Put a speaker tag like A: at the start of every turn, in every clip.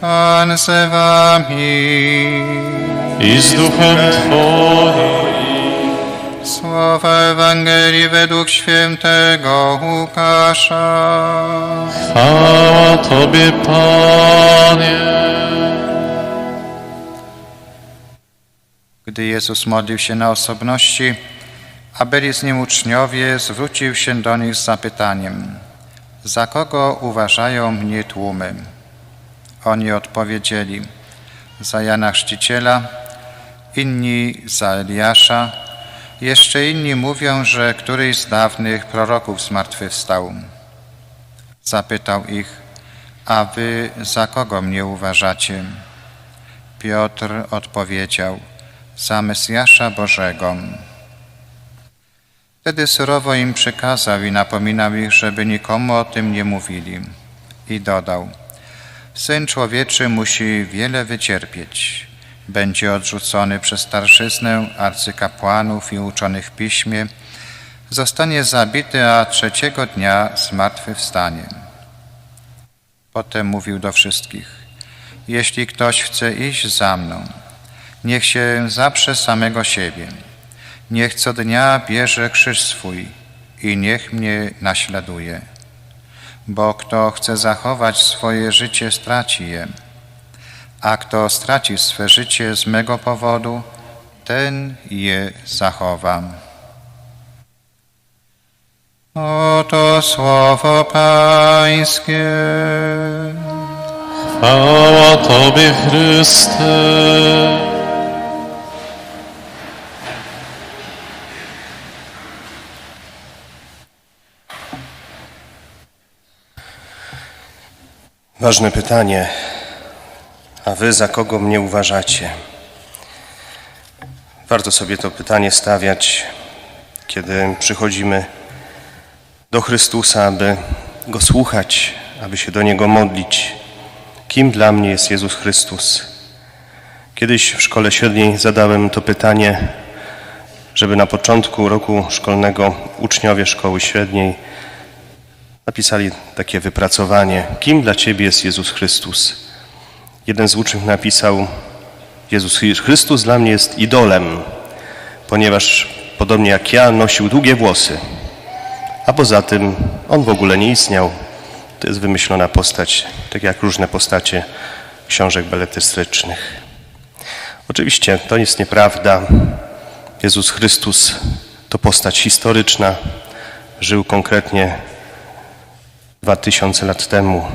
A: Pan z wami.
B: i z duchem Twoim.
A: Słowa Ewangelii według świętego Łukasza.
B: Chwała Tobie, Panie.
A: Gdy Jezus modlił się na osobności, a byli z nim uczniowie, zwrócił się do nich z zapytaniem: Za kogo uważają mnie tłumy? Oni odpowiedzieli: Za Jana Chrzciciela, inni za Eliasza, jeszcze inni mówią, że któryś z dawnych proroków zmartwychwstał. Zapytał ich: A wy za kogo mnie uważacie? Piotr odpowiedział: za Mesjasza Bożego. Wtedy surowo im przekazał i napominał ich, żeby nikomu o tym nie mówili. I dodał, Syn Człowieczy musi wiele wycierpieć. Będzie odrzucony przez starszyznę, arcykapłanów i uczonych w piśmie. Zostanie zabity, a trzeciego dnia zmartwychwstanie. Potem mówił do wszystkich, jeśli ktoś chce iść za mną, Niech się zaprze samego siebie. Niech co dnia bierze krzyż swój i niech mnie naśladuje. Bo kto chce zachować swoje życie, straci je. A kto straci swe życie z mego powodu, ten je zachowa. Oto słowo Pańskie.
B: Chwała Tobie, Chryste.
C: Ważne pytanie. A wy za kogo mnie uważacie? Warto sobie to pytanie stawiać, kiedy przychodzimy do Chrystusa, aby Go słuchać, aby się do Niego modlić. Kim dla mnie jest Jezus Chrystus? Kiedyś w szkole średniej zadałem to pytanie, żeby na początku roku szkolnego uczniowie szkoły średniej napisali takie wypracowanie. Kim dla Ciebie jest Jezus Chrystus? Jeden z uczniów napisał, Jezus Chrystus dla mnie jest idolem, ponieważ podobnie jak ja nosił długie włosy, a poza tym on w ogóle nie istniał. To jest wymyślona postać, tak jak różne postacie książek beletrystycznych. Oczywiście to jest nieprawda. Jezus Chrystus to postać historyczna, żył konkretnie dwa tysiące lat temu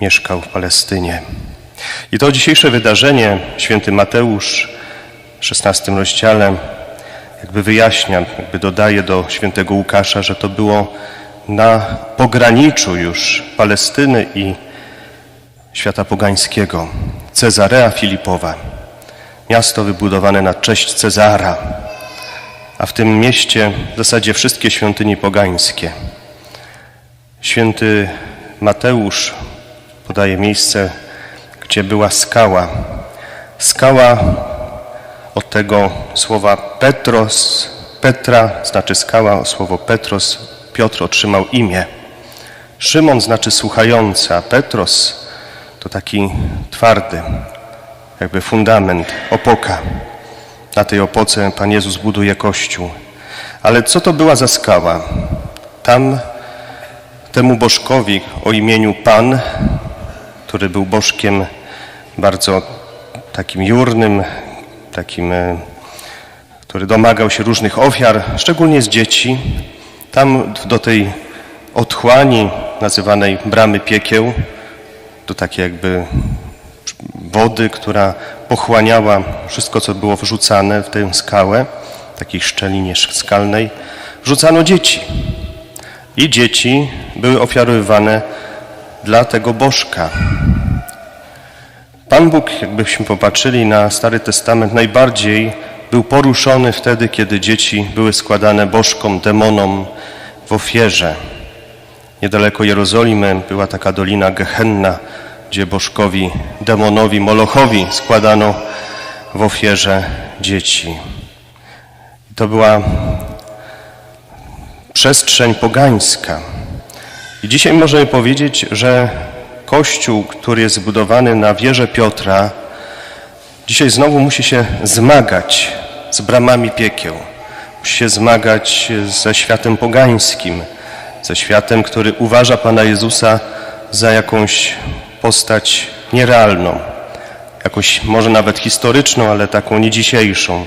C: mieszkał w Palestynie. I to dzisiejsze wydarzenie, święty Mateusz w XVI rozdziale, jakby wyjaśnia, jakby dodaje do świętego Łukasza, że to było na pograniczu już Palestyny i świata pogańskiego. Cezarea Filipowa, miasto wybudowane na cześć Cezara, a w tym mieście w zasadzie wszystkie świątynie pogańskie. Święty Mateusz podaje miejsce, gdzie była skała. Skała od tego słowa Petros, Petra znaczy skała, słowo Petros, Piotr otrzymał imię. Szymon znaczy słuchający, a Petros to taki twardy, jakby fundament, opoka. Na tej opoce Pan Jezus buduje Kościół. Ale co to była za skała? Tam temu bożkowi o imieniu Pan, który był bożkiem bardzo takim jurnym, takim, e, który domagał się różnych ofiar, szczególnie z dzieci. Tam do tej otchłani nazywanej bramy piekieł, do takiej jakby wody, która pochłaniała wszystko, co było wrzucane w tę skałę, takiej szczelinie skalnej, wrzucano dzieci. I dzieci były ofiarowywane dla tego bożka. Pan Bóg, jakbyśmy popatrzyli na Stary Testament, najbardziej był poruszony wtedy, kiedy dzieci były składane bożkom, demonom w ofierze. Niedaleko Jerozolimy była taka dolina Gehenna, gdzie bożkowi, demonowi, Molochowi składano w ofierze dzieci. To była przestrzeń pogańska. I dzisiaj możemy powiedzieć, że Kościół, który jest zbudowany na wierze Piotra, dzisiaj znowu musi się zmagać z bramami piekieł. Musi się zmagać ze światem pogańskim, ze światem, który uważa Pana Jezusa za jakąś postać nierealną, jakąś może nawet historyczną, ale taką nie dzisiejszą.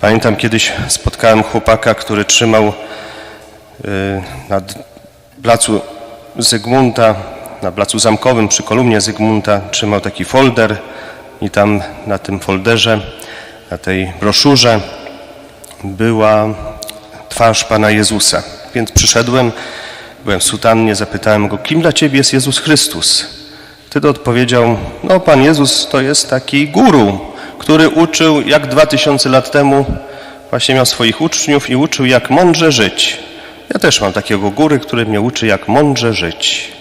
C: Pamiętam kiedyś spotkałem chłopaka, który trzymał na d- placu Zygmunta, na placu zamkowym przy kolumnie Zygmunta trzymał taki folder i tam na tym folderze, na tej broszurze była twarz Pana Jezusa. Więc przyszedłem, byłem w sutannie, zapytałem go, kim dla Ciebie jest Jezus Chrystus? Wtedy odpowiedział, no Pan Jezus to jest taki guru, który uczył, jak dwa tysiące lat temu właśnie miał swoich uczniów i uczył, jak mądrze żyć. Ja też mam takiego góry, który mnie uczy, jak mądrze żyć.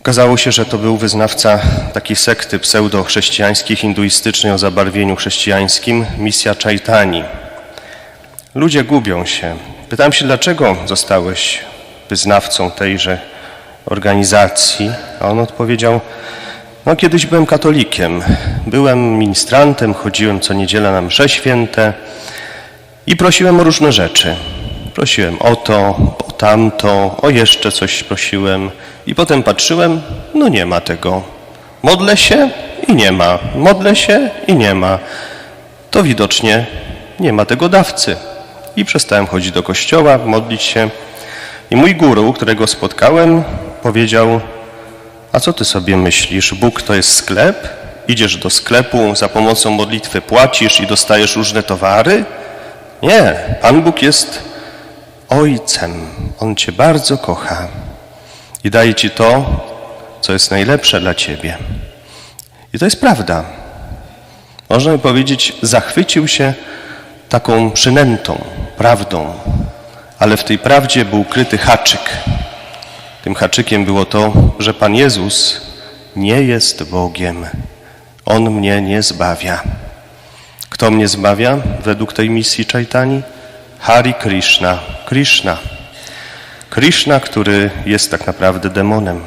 C: Okazało się, że to był wyznawca takiej sekty pseudo-chrześcijańskiej, hinduistycznej o zabarwieniu chrześcijańskim, misja Chaitani. Ludzie gubią się. Pytałem się, dlaczego zostałeś wyznawcą tejże organizacji, a on odpowiedział, no kiedyś byłem katolikiem, byłem ministrantem, chodziłem co niedziela na msze święte i prosiłem o różne rzeczy. Prosiłem o to, o tamto, o jeszcze coś prosiłem i potem patrzyłem, no nie ma tego. Modlę się i nie ma, modlę się i nie ma. To widocznie nie ma tego dawcy. I przestałem chodzić do kościoła, modlić się. I mój guru, którego spotkałem, powiedział, a co ty sobie myślisz? Bóg to jest sklep? Idziesz do sklepu, za pomocą modlitwy płacisz i dostajesz różne towary? Nie, Pan Bóg jest Ojcem. On cię bardzo kocha i daje ci to, co jest najlepsze dla ciebie. I to jest prawda. Można by powiedzieć, zachwycił się taką przynętą, prawdą, ale w tej prawdzie był ukryty haczyk. Tym haczykiem było to, że Pan Jezus nie jest Bogiem. On mnie nie zbawia. Kto mnie zbawia według tej misji Chaitani? Hari Krishna. Krishna. Krishna, który jest tak naprawdę demonem.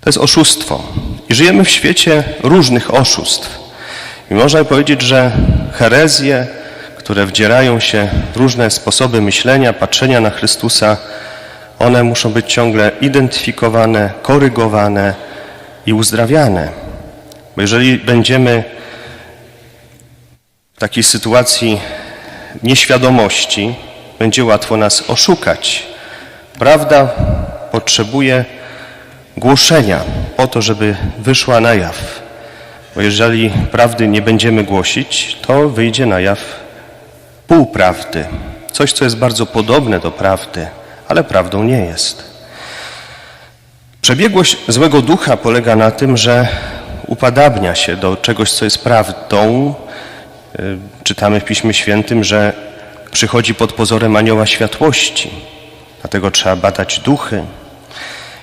C: To jest oszustwo. I żyjemy w świecie różnych oszustw. I można powiedzieć, że herezje, które wdzierają się w różne sposoby myślenia, patrzenia na Chrystusa, one muszą być ciągle identyfikowane, korygowane i uzdrawiane. Bo jeżeli będziemy w takiej sytuacji nieświadomości, będzie łatwo nas oszukać. Prawda potrzebuje głoszenia po to, żeby wyszła na jaw. Bo jeżeli prawdy nie będziemy głosić, to wyjdzie na jaw półprawdy. Coś, co jest bardzo podobne do prawdy, ale prawdą nie jest. Przebiegłość złego ducha polega na tym, że upadabnia się do czegoś, co jest prawdą. Czytamy w Piśmie Świętym, że przychodzi pod pozorem anioła światłości. Dlatego trzeba badać duchy.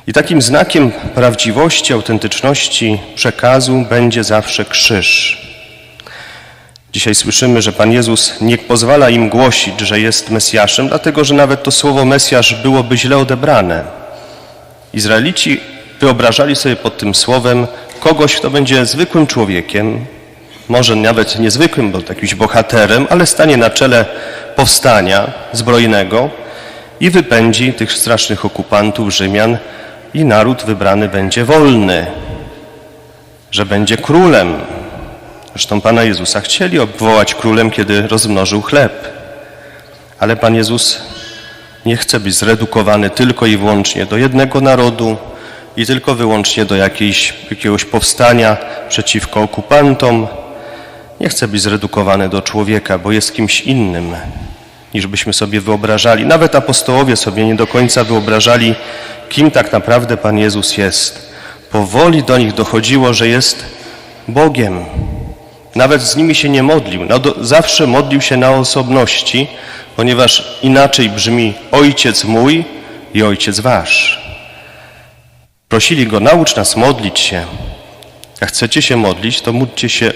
C: I takim znakiem prawdziwości, autentyczności przekazu będzie zawsze krzyż. Dzisiaj słyszymy, że Pan Jezus nie pozwala im głosić, że jest Mesjaszem, dlatego że nawet to słowo Mesjasz byłoby źle odebrane. Izraelici wyobrażali sobie pod tym słowem kogoś, kto będzie zwykłym człowiekiem, może nawet niezwykłym, bo jakimś bohaterem, ale stanie na czele powstania zbrojnego i wypędzi tych strasznych okupantów Rzymian i naród wybrany będzie wolny, że będzie królem. Zresztą Pana Jezusa chcieli obwołać królem, kiedy rozmnożył chleb. Ale Pan Jezus nie chce być zredukowany tylko i wyłącznie do jednego narodu i tylko wyłącznie do jakiejś, jakiegoś powstania przeciwko okupantom. Nie chce być zredukowany do człowieka, bo jest kimś innym, niż byśmy sobie wyobrażali. Nawet apostołowie sobie nie do końca wyobrażali, kim tak naprawdę Pan Jezus jest. Powoli do nich dochodziło, że jest Bogiem. Nawet z nimi się nie modlił. No, do, zawsze modlił się na osobności, ponieważ inaczej brzmi Ojciec mój i Ojciec wasz. Prosili Go, naucz nas modlić się. Jak chcecie się modlić, to módlcie się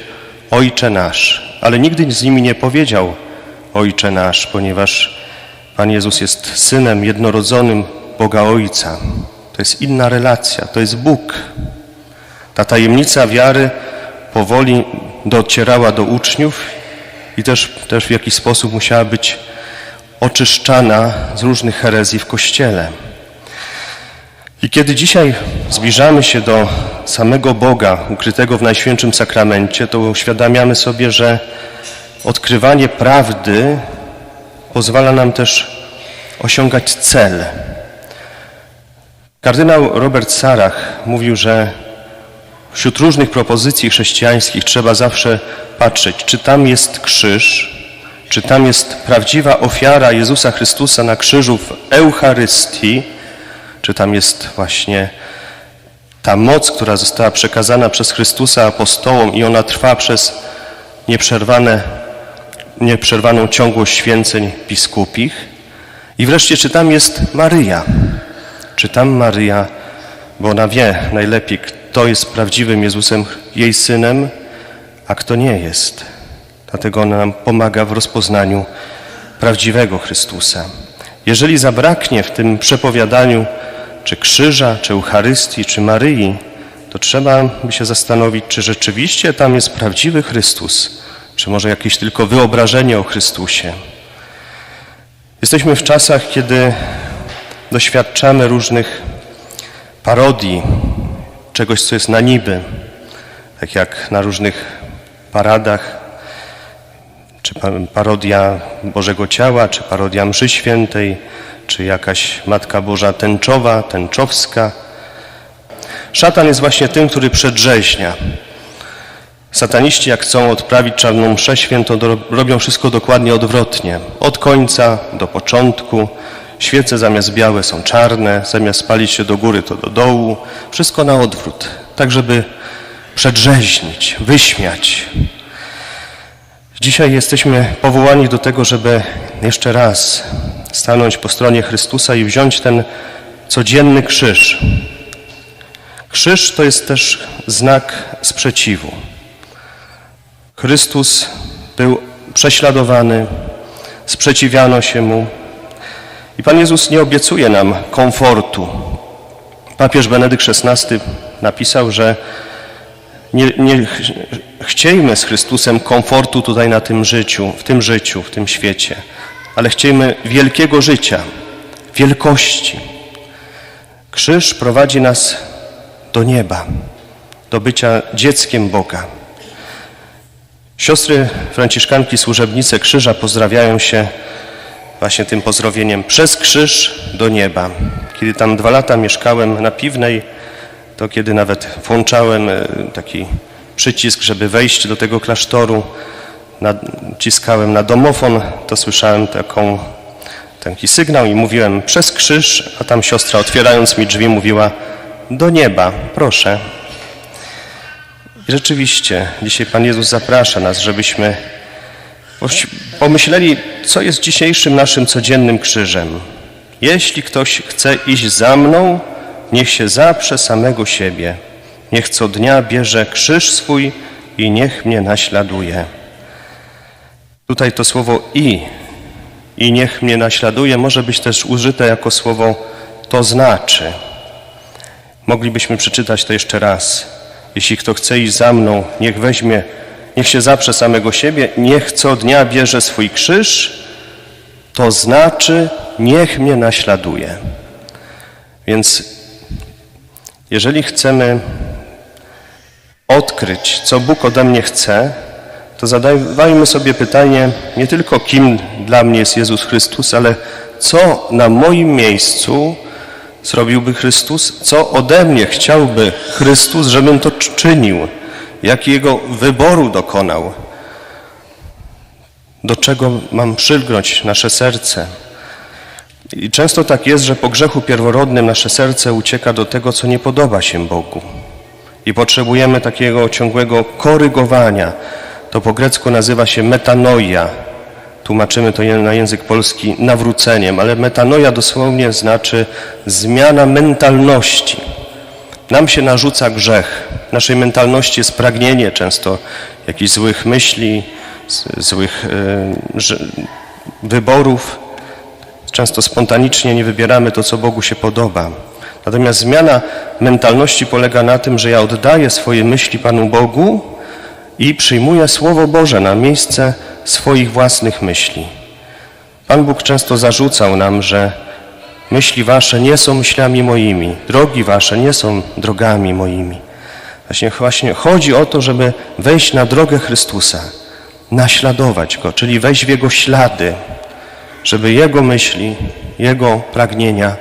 C: Ojcze nasz. Ale nigdy z nimi nie powiedział Ojcze nasz, ponieważ Pan Jezus jest Synem jednorodzonym Boga Ojca. To jest inna relacja, to jest Bóg. Ta tajemnica wiary powoli docierała do uczniów i też, też w jakiś sposób musiała być oczyszczana z różnych herezji w Kościele. I kiedy dzisiaj zbliżamy się do samego Boga ukrytego w Najświętszym Sakramencie, to uświadamiamy sobie, że odkrywanie prawdy pozwala nam też osiągać cel. Kardynał Robert Sarach mówił, że wśród różnych propozycji chrześcijańskich trzeba zawsze patrzeć, czy tam jest krzyż, czy tam jest prawdziwa ofiara Jezusa Chrystusa na krzyżu w Eucharystii, czy tam jest właśnie ta moc, która została przekazana przez Chrystusa apostołom i ona trwa przez nieprzerwane, nieprzerwaną ciągłość święceń biskupich. I wreszcie, czy tam jest Maryja? Czy tam Maryja, bo ona wie najlepiej, kto jest prawdziwym Jezusem, jej synem, a kto nie jest. Dlatego ona nam pomaga w rozpoznaniu prawdziwego Chrystusa. Jeżeli zabraknie w tym przepowiadaniu czy krzyża, czy Eucharystii, czy Maryi, to trzeba by się zastanowić, czy rzeczywiście tam jest prawdziwy Chrystus, czy może jakieś tylko wyobrażenie o Chrystusie. Jesteśmy w czasach, kiedy doświadczamy różnych parodii, czegoś, co jest na niby, tak jak na różnych paradach, czy pa- parodia Bożego Ciała, czy parodia Mszy Świętej, czy jakaś Matka Boża tęczowa, tęczowska. Szatan jest właśnie tym, który przedrzeźnia. Sataniści, jak chcą odprawić czarną mszę świętą, robią wszystko dokładnie odwrotnie. Od końca do początku. Świece zamiast białe są czarne, zamiast palić się do góry, to do dołu. Wszystko na odwrót, tak żeby przedrzeźnić, wyśmiać. Dzisiaj jesteśmy powołani do tego, żeby jeszcze raz stanąć po stronie Chrystusa i wziąć ten codzienny krzyż. Krzyż to jest też znak sprzeciwu. Chrystus był prześladowany, sprzeciwiano się mu. I Pan Jezus nie obiecuje nam komfortu. Papież Benedykt XVI napisał, że nie, nie chciejmy z Chrystusem komfortu tutaj na tym życiu, w tym życiu, w tym świecie, ale chciejmy wielkiego życia, wielkości. Krzyż prowadzi nas do nieba, do bycia dzieckiem Boga. Siostry Franciszkanki Służebnice Krzyża pozdrawiają się właśnie tym pozdrowieniem przez krzyż do nieba. Kiedy tam dwa lata mieszkałem na Piwnej, to kiedy nawet włączałem e, taki przycisk, żeby wejść do tego klasztoru, naciskałem na domofon, to słyszałem taką, taki sygnał i mówiłem przez krzyż, a tam siostra otwierając mi drzwi mówiła do nieba, proszę. I rzeczywiście, dzisiaj Pan Jezus zaprasza nas, żebyśmy pomyśleli, co jest dzisiejszym naszym codziennym krzyżem. Jeśli ktoś chce iść za mną, niech się zaprze samego siebie. Niech co dnia bierze krzyż swój i niech mnie naśladuje. Tutaj to słowo i, i niech mnie naśladuje, może być też użyte jako słowo to znaczy. Moglibyśmy przeczytać to jeszcze raz. Jeśli kto chce iść za mną, niech weźmie, niech się zaprze samego siebie, niech co dnia bierze swój krzyż, to znaczy niech mnie naśladuje. Więc jeżeli chcemy odkryć, co Bóg ode mnie chce, to zadawajmy sobie pytanie nie tylko kim dla mnie jest Jezus Chrystus, ale co na moim miejscu zrobiłby Chrystus, co ode mnie chciałby Chrystus, żebym to czynił, jakiego wyboru dokonał, do czego mam przylgnąć nasze serce. I często tak jest, że po grzechu pierworodnym nasze serce ucieka do tego, co nie podoba się Bogu. I potrzebujemy takiego ciągłego korygowania. To po grecku nazywa się metanoia. Tłumaczymy to na język polski nawróceniem, ale metanoia dosłownie znaczy zmiana mentalności. Nam się narzuca grzech. W naszej mentalności jest pragnienie często jakichś złych myśli, złych że- wyborów. Często spontanicznie nie wybieramy to, co Bogu się podoba. Natomiast zmiana mentalności polega na tym, że ja oddaję swoje myśli Panu Bogu i przyjmuję Słowo Boże na miejsce swoich własnych myśli. Pan Bóg często zarzucał nam, że myśli wasze nie są myślami moimi, drogi wasze nie są drogami moimi. Właśnie, właśnie chodzi o to, żeby wejść na drogę Chrystusa, naśladować Go, czyli wejść w Jego ślady, żeby Jego myśli, Jego pragnienia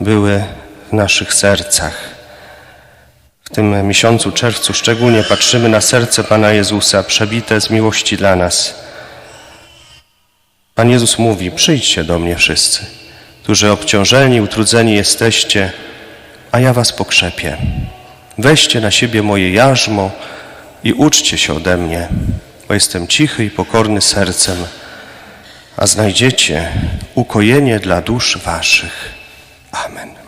C: były naszych sercach. W tym miesiącu czerwcu szczególnie patrzymy na serce Pana Jezusa, przebite z miłości dla nas. Pan Jezus mówi: Przyjdźcie do mnie wszyscy, którzy obciążeni, utrudzeni jesteście, a ja was pokrzepię. Weźcie na siebie moje jarzmo i uczcie się ode mnie, bo jestem cichy i pokorny sercem, a znajdziecie ukojenie dla dusz waszych. Amen.